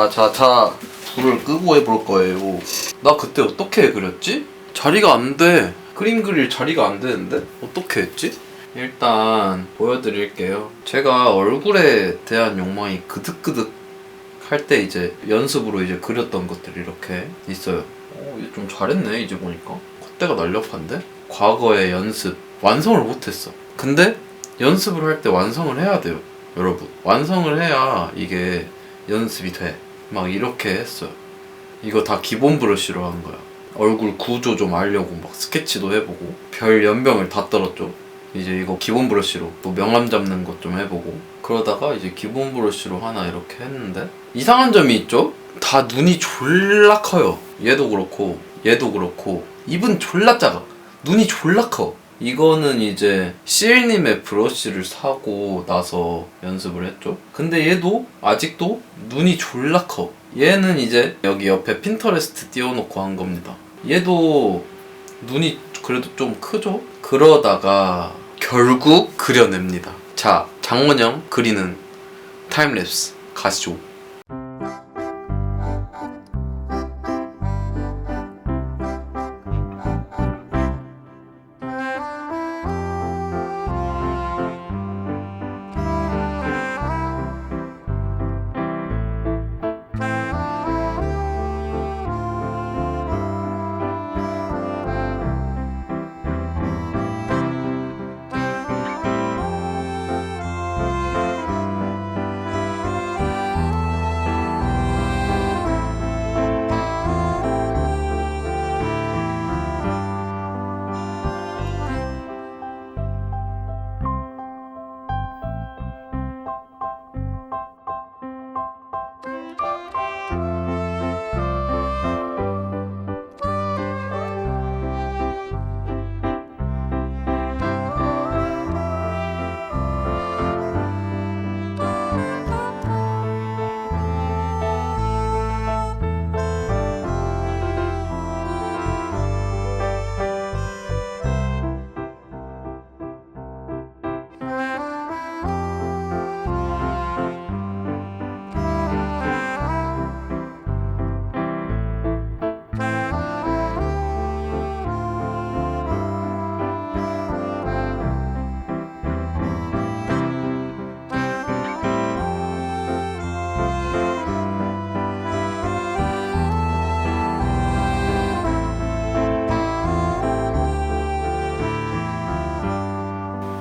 자자자 불을 끄고 해볼 거예요 나 그때 어떻게 그렸지? 자리가 안돼 그림 그릴 자리가 안 되는데? 어떻게 했지? 일단 보여드릴게요 제가 얼굴에 대한 욕망이 그득그득 할 때 이제 연습으로 이제 그렸던 것들이 이렇게 있어요 어, 이제 좀 잘했네 이제 보니까 콧대가 날렵한데? 과거의 연습 완성을 못했어 근데 연습을 할 때 완성을 해야 돼요 여러분 완성을 해야 이게 연습이 돼. 막 이렇게 했어요 이거 다 기본 브러쉬로 한 거야. 얼굴 구조 좀 알려고 막 스케치도 해보고 별 연병을 다 떨었죠. 이제 이거 기본 브러쉬로 또 명암 잡는 것 좀 해보고. 그러다가 이제 기본 브러쉬로 하나 이렇게 했는데 이상한 점이 있죠? 다 눈이 졸라 커요. 얘도 그렇고 얘도 그렇고. 입은 졸라 작아. 눈이 졸라 커 이거는 이제 CL님의 브러쉬를 사고 나서 연습을 했죠. 근데 얘도 아직도 눈이 졸라 커. 얘는 이제 여기 옆에 핀터레스트 띄워놓고 한 겁니다. 얘도 눈이 그래도 좀 크죠? 그러다가 결국 그려냅니다. 자, 장원영 그리는 타임랩스 가시죠.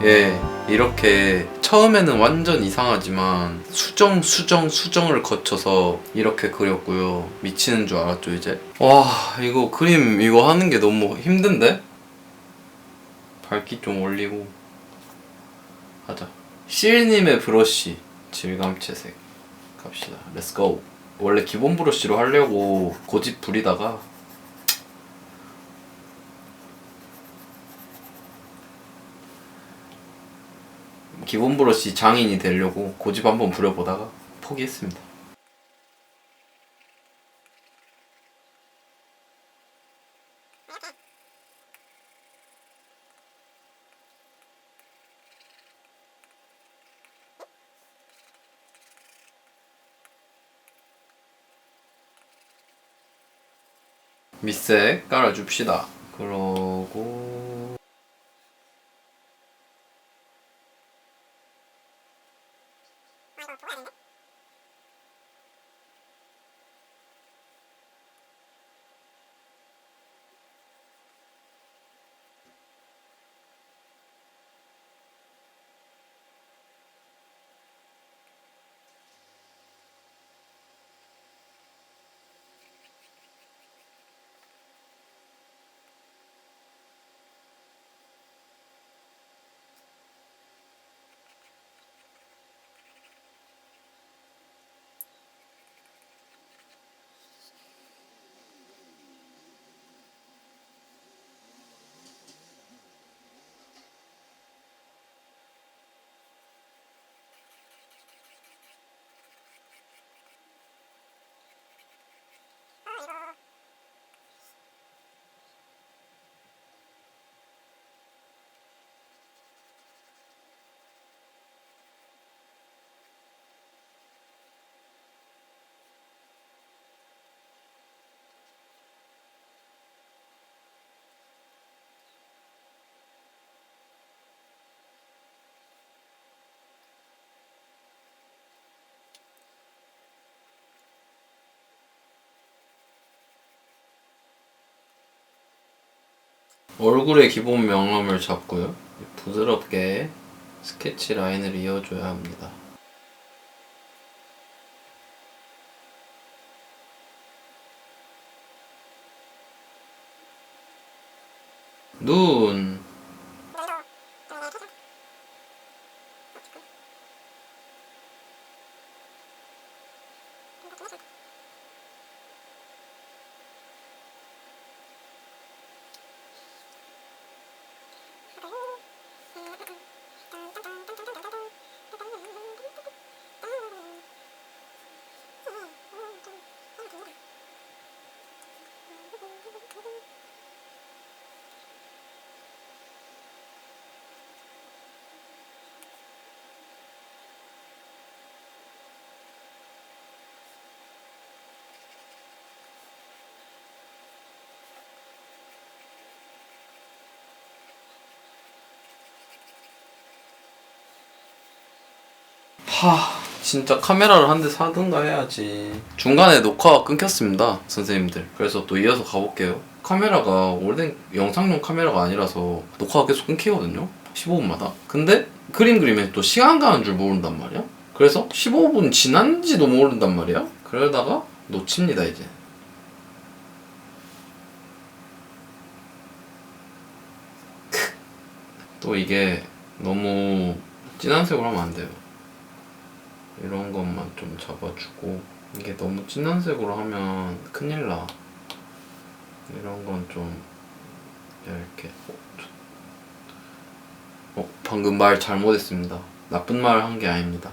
예, 이렇게 처음에는 완전 이상하지만 수정, 수정, 수정을 거쳐서 이렇게 그렸고요. 미치는 줄 알았죠, 이제. 와, 이거 그림 이거 하는 게 너무 힘든데? 밝기 좀 올리고 하자. 실님의 브러쉬 질감 채색 갑시다. 렛츠고. 원래 기본 브러쉬로 하려고 고집 부리다가 기본 브러쉬 장인이 되려고 고집 한번 부려보다가 포기했습니다. 밑색 깔아줍시다. 얼굴의 기본 명암을 잡고요. 부드럽게 스케치 라인을 이어줘야 합니다. 눈. 하, 진짜 카메라를 한 대 사든가 해야지. 중간에 녹화가 끊겼습니다, 선생님들. 그래서 또 이어서 가볼게요. 카메라가 오래된 영상용 카메라가 아니라서 녹화가 계속 끊기거든요. 15분마다. 근데 그림 그리면 또 시간 가는 줄 모른단 말이야. 그래서 15분 지난지도 모른단 말이야. 그러다가 놓칩니다, 이제. 또 이게 너무 진한 색으로 하면 안 돼요. 이런 것만 좀 잡아주고 이게 너무 진한 색으로 하면 큰일 나. 이런 건 좀 얇게. 어, 방금 말 잘못했습니다. 나쁜 말 한 게 아닙니다.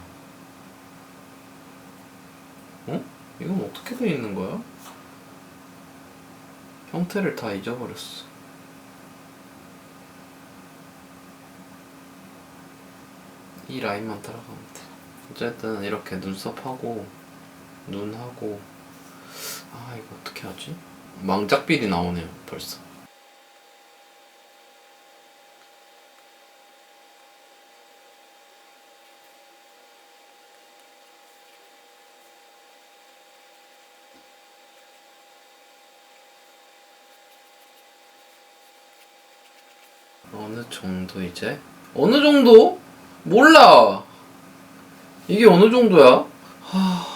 어? 이건 어떻게 돼 있는 거야? 형태를 다 잊어버렸어. 이 라인만 따라가면 돼. 어쨌든 이렇게 눈썹하고 눈하고 아 이거 어떻게 하지? 망작비리 나오네요 벌써. 어느 정도 이제? 어느 정도? 몰라. 이게 어느 정도야? 하,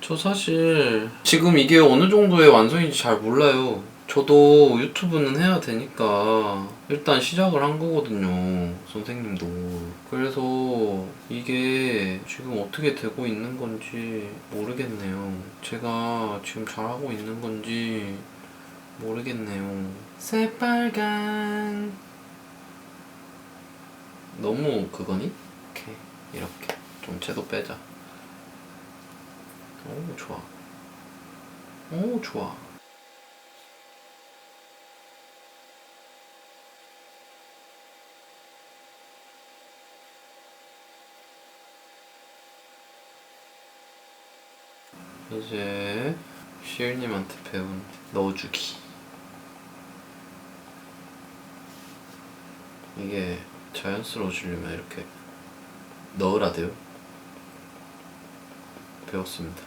저 사실 지금 이게 어느 정도의 완성인지 잘 몰라요. 저도 유튜브는 해야 되니까 일단 시작을 한 거거든요. 선생님도. 그래서 이게 지금 어떻게 되고 있는 건지 모르겠네요. 제가 지금 잘하고 있는 건지 모르겠네요. 새빨간 너무 그거니? 이렇게 이렇게 좀 채도 빼자. 오 좋아. 오 좋아. 이제 시일님한테 배운 넣어주기. 이게 자연스러워지려면 이렇게 넣으라 돼요. 배웠습니다.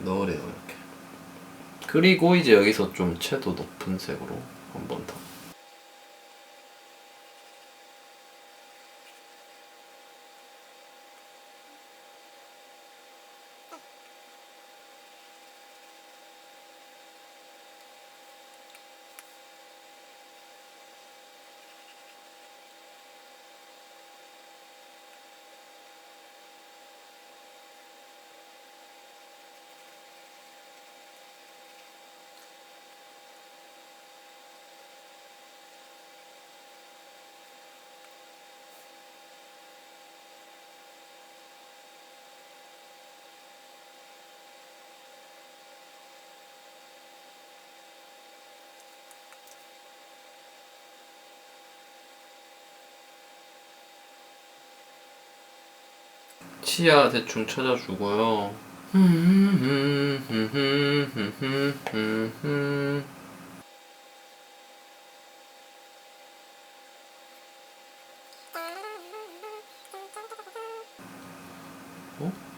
넣으래요 이렇게. 그리고 이제 여기서 좀 채도 높은 색으로 한 번 더. 치아 대충 찾아주고요. 어?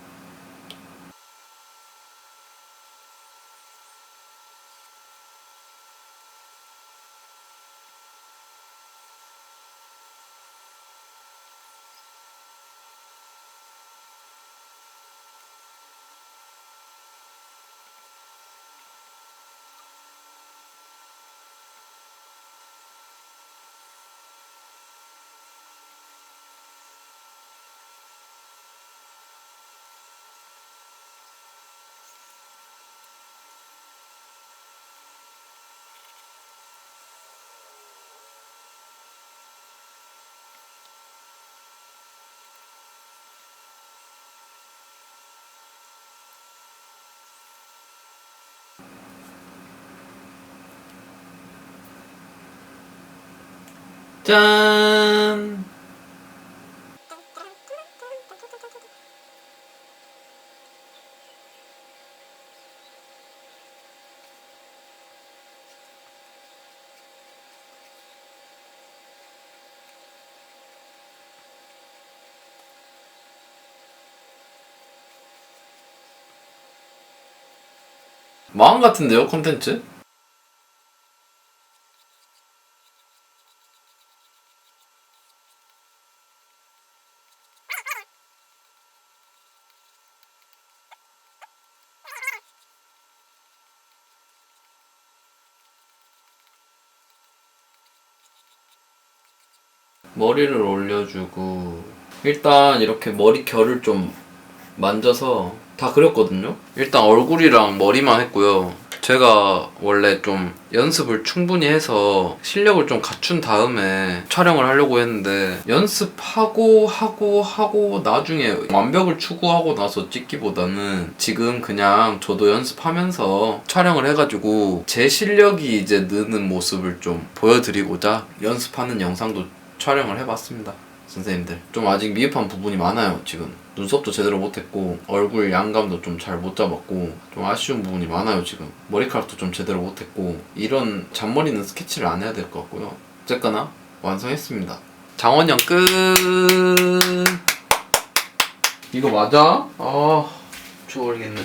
짠! 마음 같은데요, 콘텐츠? 머리를 올려주고 일단 이렇게 머리 결을 좀 만져서 다 그렸거든요. 일단 얼굴이랑 머리만 했고요. 제가 원래 좀 연습을 충분히 해서 실력을 좀 갖춘 다음에 촬영을 하려고 했는데 연습하고 하고 하고 나중에 완벽을 추구하고 나서 찍기보다는 지금 그냥 저도 연습하면서 촬영을 해가지고 제 실력이 이제 느는 모습을 좀 보여드리고자 연습하는 영상도 촬영을 해봤습니다. 선생님들 좀 아직 미흡한 부분이 많아요 지금 눈썹도 제대로 못했고 얼굴 양감도 좀 잘 못 잡았고 좀 아쉬운 부분이 많아요 지금 머리카락도 좀 제대로 못했고 이런 잔머리는 스케치를 안 해야 될 것 같고요 어쨌거나 완성했습니다 장원영 끝 이거 맞아? 아 미쳐버리겠네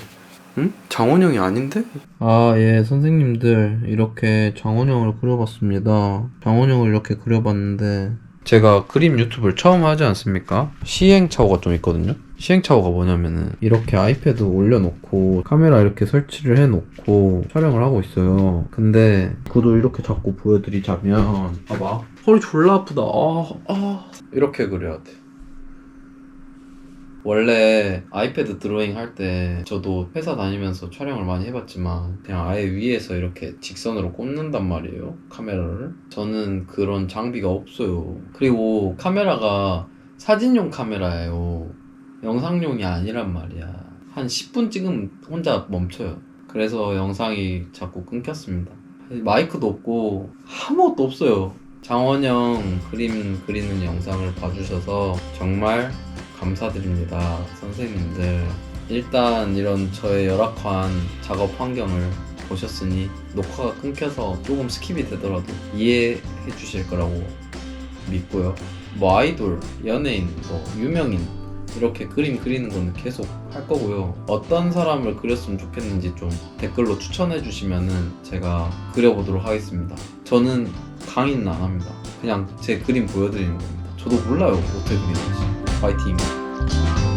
응? 장원영이 아닌데? 아, 예, 선생님들, 이렇게 장원영을 그려봤습니다. 장원영을 이렇게 그려봤는데, 제가 그림 유튜브를 처음 하지 않습니까? 시행착오가 좀 있거든요? 시행착오가 뭐냐면은, 이렇게 아이패드 올려놓고, 카메라 이렇게 설치를 해놓고, 촬영을 하고 있어요. 근데, 그도 이렇게 자꾸 보여드리자면, 봐봐. 허리 졸라 아프다. 아, 아. 이렇게 그려야 돼. 원래 아이패드 드로잉 할 때 저도 회사 다니면서 촬영을 많이 해봤지만 그냥 아예 위에서 이렇게 직선으로 꽂는단 말이에요 카메라를. 저는 그런 장비가 없어요. 그리고 카메라가 사진용 카메라예요. 영상용이 아니란 말이야. 한 10분 찍으면 혼자 멈춰요. 그래서 영상이 자꾸 끊겼습니다. 마이크도 없고 아무것도 없어요. 장원영 그림 그리는 영상을 봐주셔서 정말 감사드립니다, 선생님들. 일단 이런 저의 열악한 작업 환경을 보셨으니 녹화가 끊겨서 조금 스킵이 되더라도 이해해 주실 거라고 믿고요. 뭐 아이돌, 연예인, 뭐 유명인 이렇게 그림 그리는 거는 계속 할 거고요. 어떤 사람을 그렸으면 좋겠는지 좀 댓글로 추천해 주시면은 제가 그려보도록 하겠습니다. 저는 강의는 안 합니다. 그냥 제 그림 보여드리는 겁니다. 저도 몰라요 어떻게 그리는지. Oi, time.